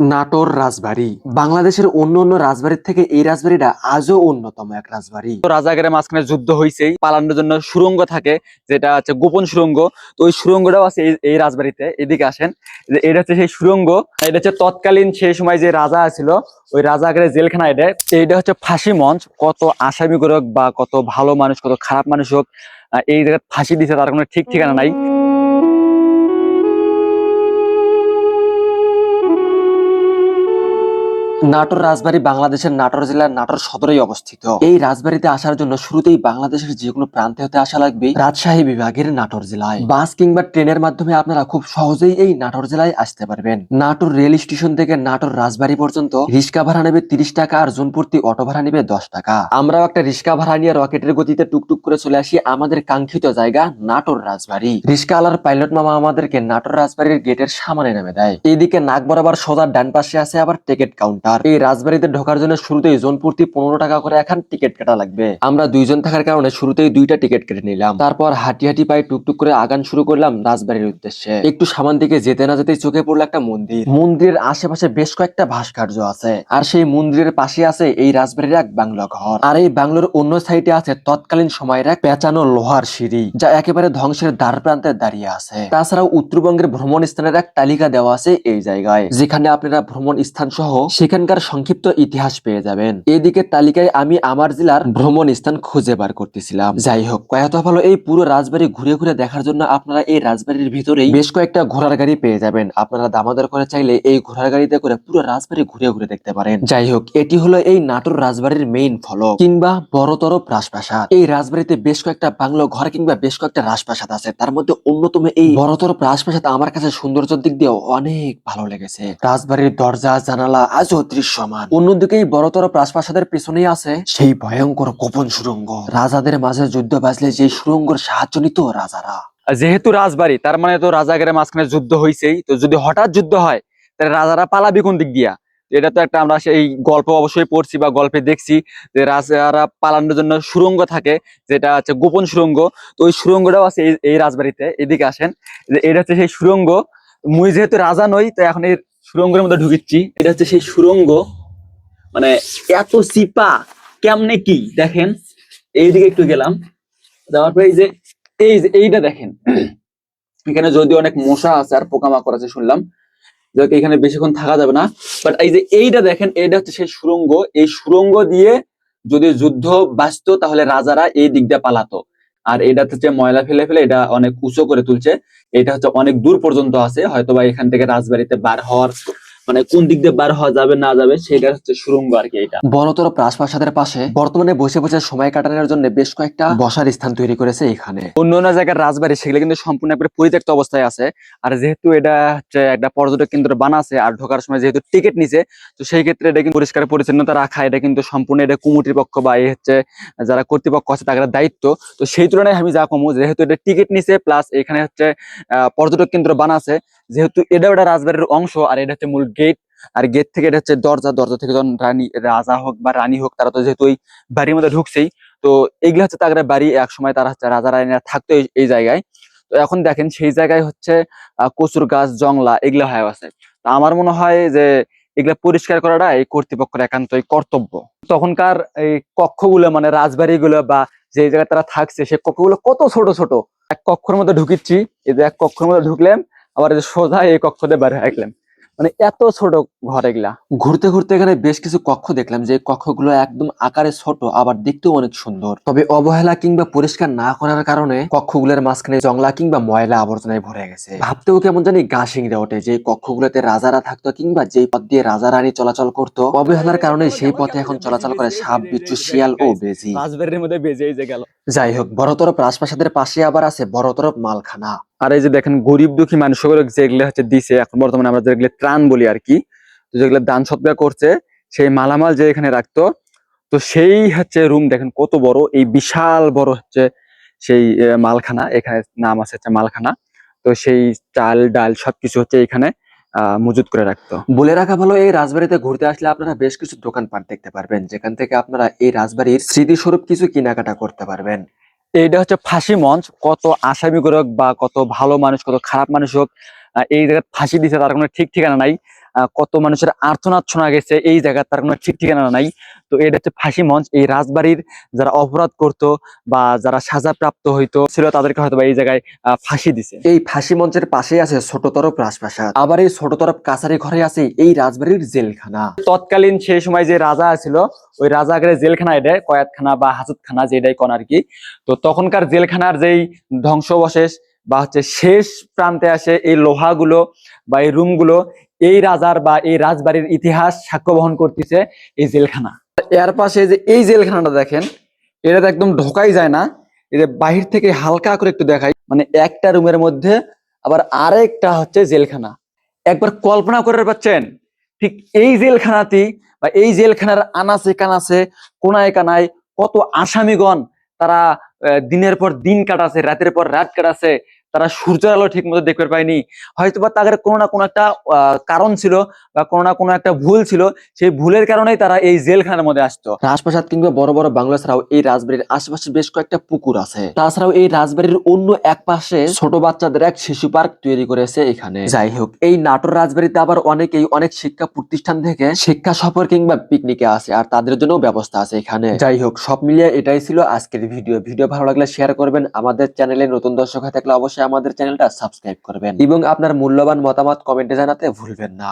নাটোর রাজবাড়ি। বাংলাদেশের অন্য অন্য রাজবাড়ির থেকে এই রাজবাড়িটা আজও অন্যতম এক রাজবাড়ি। তো রাজাগারের মাঝখানে যুদ্ধ হয়েছেই পালানোর জন্য সুরঙ্গ থাকে, যেটা হচ্ছে গোপন সুরঙ্গ। তো ওই সুরঙ্গটাও আছে এই- রাজবাড়িতে, এদিকে আসেন। যে এটা হচ্ছে সেই সুরঙ্গ, এটা হচ্ছে তৎকালীন সেই সময় যে রাজা ছিল ওই রাজাগারের জেলখানা এটা। এইটা হচ্ছে ফাঁসি মঞ্চ, কত আসামি হোক বা কত ভালো মানুষ, কত খারাপ মানুষ হোক এই জায়গায় ফাঁসি দিছে, তার কোনো ঠিক ঠিকানা নাই। নাটোর রাজবাড়ি বাংলাদেশের নাটোর জেলার নাটোর সদরেই অবস্থিত। এই রাজবাড়িতে আসার জন্য শুরুতেই বাংলাদেশের যে কোনো প্রান্তে হতে আসা লাগবে রাজশাহী বিভাগের নাটোর জেলায়। বাস কিংবা ট্রেনের মাধ্যমে আপনারা খুব সহজেই এই নাটোর জেলায় আসতে পারবেন। নাটোর রেল স্টেশন থেকে নাটোর রাজবাড়ি পর্যন্ত রিক্সা ভাড়া নেবে তিরিশ টাকা আর জনপ্রতি অটো ভাড়া নেবে দশ টাকা। আমরাও একটা রিক্সা ভাড়া নিয়ে রকেটের গতিতে টুকটুক করে চলে আসি আমাদের কাঙ্ক্ষিত জায়গা নাটোর রাজবাড়ি। রিক্সা আলার পাইলট মামা আমাদেরকে নাটোর রাজবাড়ির গেটের সামনে নেমে দেয়। এইদিকে নাক বরাবর সোজা ডান পাশে আছে আবার টিকিট কাউন্টার। এই রাজবাড়িতে ঢোকার জন্য শুরুতেই জন প্রতি পনেরো টাকা করে এখন টিকিট কাটা লাগবে। আমরা দুইজন থাকার কারণে শুরুতেই দুইটা টিকিট কেটে নিলাম। তারপর হাঁটি হাঁটি পায়ে টুকটুক করে আগান শুরু করলাম রাজবাড়ির উদ্দেশ্যে। একটু সামান দিকে যেতে না যেতেই চোখে পড়ল একটা মন্দির। মন্দিরের আশেপাশে বেশ কয়েকটা ভাস্কর্য আছে। আর সেই মন্দিরের পাশে আছে এই রাজবাড়ির এক বাংলো ঘর। আর এই বাংলোর অন্য সাইডে আছে তৎকালীন সময়ের এক পেঁচানো লোহার সিঁড়ি, যা একেবারে ধ্বংসের দ্বার প্রান্তে দাঁড়িয়ে আছে। তাছাড়াও উত্তরবঙ্গের ভ্রমণ স্থানের এক তালিকা দেওয়া আছে এই জায়গায়, যেখানে আপনারা ভ্রমণ স্থান সহ সেখানকার সংক্ষিপ্ত ইতিহাস পেয়ে যাবেন। এদিকে তালিকায় আমি আমার জেলার ভ্রমণ স্থান খুঁজে বার করতেছিলাম। যাই হোক কয়ত ভালো এই পুরো রাজবাড়ি ঘুরে ঘুরে দেখার জন্য আপনারা এই রাজবাড়ির ভিতরেই বেশ কয়েকটা ঘোড়ার গাড়ি পেয়ে যাবেন। আপনারা দামাদার করে চাইলে এই ঘোড়ার গাড়িতে করে পুরো রাজবাড়ি ঘুরে ঘুরে দেখতে পারেন। যাই হোক, এটি হলো এই নাটোর রাজবাড়ির মেইন ফলক কিংবা বড়তর রাজপ্রাসাদ এই রাজবাড়িতে বেশ কয়েকটা বাংলো ঘর কিংবা বেশ কয়েকটা রাজপ্রাসাদ আছে। তার মধ্যে অন্যতম এই বড়তর রাজপ্রাসাদ আমার কাছে সৌন্দর্যের দিক দিয়ে অনেক ভালো লেগেছে। রাজবাড়ির দরজা, জানালা আজও দৃশ্যমান অন্যদিকে বড়তর রাজপ্রাসাদের পেছনেই আছে সেই ভয়ঙ্কর গোপন সুরঙ্গ। রাজাদের মাঝে যুদ্ধ বাজলে যে সুরঙ্গর সাহায্য নিত রাজারা। যেহেতু রাজবাড়ি তার মানে তো রাজাগারের মাঝখানে যুদ্ধ হয়েছেই তো যদি হঠাৎ যুদ্ধ হয় তাহলে রাজারা পালাবি কোন দিক দিয়া? এটা তো একটা আমরা সেই গল্প অবশ্যই পড়ছি বা গল্পে দেখছি যে রাজারা পালানোর জন্য সুরঙ্গ থাকে যেটা হচ্ছে গোপন সুরঙ্গ। তো ওই সুরঙ্গটাও আছে এই- এই রাজবাড়িতে এদিকে আসেন। যে এটা হচ্ছে সেই সুরঙ্গ। মুই যেহেতু রাজা নই তো এখন এই সুরঙ্গের মধ্যে ঢুকিচ্ছি এটা হচ্ছে সেই সুরঙ্গ। মানে এত চিপা কেমনে কি? দেখেন, এইদিকে একটু গেলাম। যাওয়ার পরে এই যে এই যে, এইটা দেখেন। এখানে যদি অনেক মশা আছে আর পোকামাকড় আছে শুনলাম যাকে এখানে বেশিক্ষণ থাকা যাবে না। বাট এই যে এইটা দেখেন, এইটা হচ্ছে সেই সুরঙ্গ। এই সুরঙ্গ দিয়ে যদি যুদ্ধ বাঁচতো, তাহলে রাজারা এই দিক দিয়ে পালাতো। আর এটা হচ্ছে ময়লা ফেলে ফেলে এটা অনেক উঁচু করে তুলছে, এটা হচ্ছে অনেক দূর পর্যন্ত আছে হয়তো বা এখান থেকে রাজবাড়িতে বার হওয়ার মানে কোন দিক দিয়ে বার হওয়া যাবে, না যাবে, সেটা হচ্ছে সুরঙ্গ আর কি এটা। বড়তর রাজপ্রাসাদের পাশে বর্তমানে বসে বসে সময় কাটানোর জন্য বেশ কয়েকটা বসার স্থান তৈরি করেছে এখানে। অন্য অন্য জায়গার রাজবাড়ি সেগুলো কিন্তু সম্পূর্ণ একবারে পরিত্যক্ত অবস্থায় আছে। আর যেহেতু এটা হচ্ছে একটা পর্যটক কেন্দ্র বানাছে আর ঢোকার সময় যেহেতু টিকিট নিছে, তো সেই ক্ষেত্রে এটা কিন্তু পরিষ্কার পরিচ্ছন্নতা রাখা, এটা কিন্তু সম্পূর্ণ এটা কুমুটির পক্ষ বা এই হচ্ছে যারা কর্তৃপক্ষ আছে তাদের দায়িত্ব। তো সেই তুলনায় আমি যা কমু, যেহেতু এটা টিকিট নিছে প্লাস এখানে হচ্ছে পর্যটক কেন্দ্র বানাছে, যেহেতু এটা একটা রাজবাড়ির অংশ আর এটা হচ্ছে মূল গেট আর গেট থেকে এটা হচ্ছে দরজা দরজা থেকে যখন রানী, রাজা হোক বা রানী হোক, তারা তো যেহেতু ওই বাড়ির মধ্যে ঢুকছেই, তো এইগুলো হচ্ছে তাদের বাড়ি এক সময় তারা হচ্ছে রাজা রানীরা থাকতো এই- জায়গায়। তো এখন দেখেন সেই জায়গায় হচ্ছে কচুর গাছ, জংলা, এগুলো হয়ে আছে তো আমার মনে হয় যে এগুলা পরিষ্কার করাটা এই কর্তৃপক্ষের একান্তই কর্তব্য। তখনকার এই কক্ষগুলো মানে রাজবাড়িগুলো বা যে জায়গায় তারা থাকছে সেই কক্ষগুলো কত ছোট ছোট। এক কক্ষের মধ্যে ঢুকিচ্ছি, এই যে এক কক্ষের মধ্যে ঢুকলাম আবার সোজা এই কক্ষ দিয়ে বের হয়ে মানে এত ছোট ঘর এগুলা। ঘুরতে ঘুরতে এখানে বেশ কিছু কক্ষ দেখলাম যে কক্ষগুলো একদম আকারে ছোট, আবার দেখতেও অনেক সুন্দর। তবে অবহেলা কিংবা পরিষ্কার না করার কারণে কক্ষগুলোর মাঝখানে জংলা কিংবা ময়লা আবর্জনায় ভরে গেছে। ভাবতেও কেমন জানি গা শিংড়ে ওঠে যে কক্ষগুলোতে রাজারা থাকতো কিংবা যেই পথ দিয়ে রাজা রানী চলাচল করতো, অবহেলার কারণে সেই পথে এখন চলাচল করে সাপ, বিচ্ছু, শিয়াল ও বেজি। মধ্যে বেজে এই যে গেল। যাই হোক বড়তর রাজপ্রাসাদের পাশে আবার আছে বড়তর মালখানা। আর এই যে দেখেন, গরিব দুঃখী মানুষগুলো যেগুলো হচ্ছে দিছে, এখন বর্তমানে আমরা যেগুলো ত্রাণ বলি আর কি যেগুলো দান সৎকার করছে, সেই মালামাল যে এখানে রাখতো, তো সেই হচ্ছে রুম দেখেন কত বড়, এই বিশাল বড় হচ্ছে সেই মালখানা, এখানে নাম আছে হচ্ছে মালখানা, তো সেই চাল, ডাল সবকিছু হচ্ছে এখানে। মজুত করে রাখতো। বলে রাখা ভালো, এই রাজবাড়িতে ঘুরতে আসলে আপনারা বেশ কিছু দোকানপাট দেখতে পারবেন, যেখান থেকে আপনারা এই রাজবাড়ির স্মৃতিস্বরূপ কিছু কেনাকাটা করতে পারবেন। এইটা হচ্ছে ফাঁসি মঞ্চ, কত আসামি হোক বা কত ভালো মানুষ, কত খারাপ মানুষ হোক এই জায়গায় ফাঁসি দিছে, তার কোনো ঠিক ঠিকানা নাই। কত মানুষের আর্থনাদ শোনা গেছে এই জায়গা তার কোনো ঠিক ঠিকানা নাই। তো এটা হচ্ছে ফাঁসি মঞ্চ এই রাজবাড়ির যারা অপরাধ করত বা যারা সাজাপ্রাপ্ত হইতো ছিল তাদেরকে হয়তো এই জায়গায় ফাঁসি দিছে। এই ফাঁসি মঞ্চের পাশেই আছে ছোট তরফ রাজপ্রাসাদ। আবার এই ছোট তরফ কাছারি ঘরে আছে এই রাজবাড়ির জেলখানা। তৎকালীন সেই সময় যে রাজা ছিল ওই রাজাগারের জেলখানা এটা কয়াতখানা বা হাজতখানা যেটাই কোন আর কি। তো তখনকার জেলখানার যেই ধ্বংসবশেষ বা হচ্ছে শেষ প্রান্তে আসে এই লোহাগুলো বা এই রুমগুলো এই রাজার বা এই রাজবাড়ির ইতিহাস সাক্ষ্য বহন করতেছে এই জেলখানা। এর পাশে যে এই জেলখানাটা দেখেন, এটা তো একদম ঢোকাই যায় না। যে বাহির থেকে হালকা করে একটু দেখাই মানে একটা রুমের মধ্যে আবার আরেকটা হচ্ছে জেলখানা। একবার কল্পনা করে পাচ্ছেন, ঠিক এই জেলখানাটি বা এই জেলখানার আনাচে কানাচে, কোনায় কানায় কত আসামিগণ তারা দিনের পর দিন কাটাছে, রাতের পর রাত কাটাছে তারা সূর্যের আলো ঠিক মতো দেখতে পায়নি। হয়তো বা তাদের কোনো না কোনো একটা কারণ ছিল বা কোনো না কোনো একটা ভুল ছিল, সেই ভুলের কারণেই তারা এই জেলখানার মধ্যে আসতো। রাজপ্রাসাদ কিংবা বড় বড় বাংলা ছাড়াও এই রাজবাড়ির আশেপাশে বেশ কয়েকটা পুকুর আছে। তাছাড়াও এই রাজবাড়ির অন্য এক পাশে ছোট বাচ্চাদের এক শিশু পার্ক তৈরি করেছে এখানে। যাই হোক, এই নাটোর রাজবাড়িতে আবার অনেকেই অনেক শিক্ষা প্রতিষ্ঠান থেকে শিক্ষা সফর কিংবা পিকনিকে আসে, আর তাদের জন্য ব্যবস্থা আছে এখানে। যাই হোক, সব মিলিয়ে এটাই ছিল আজকের ভিডিও ভিডিও ভালো লাগলে শেয়ার করবেন। আমাদের চ্যানেলে নতুন দর্শক হয়ে থাকলে অবশ্যই আমাদের চ্যানেলটা সাবস্ক্রাইব করবেন। এবং আপনার মূল্যবান মতামত কমেন্টে জানাতে ভুলবেন না।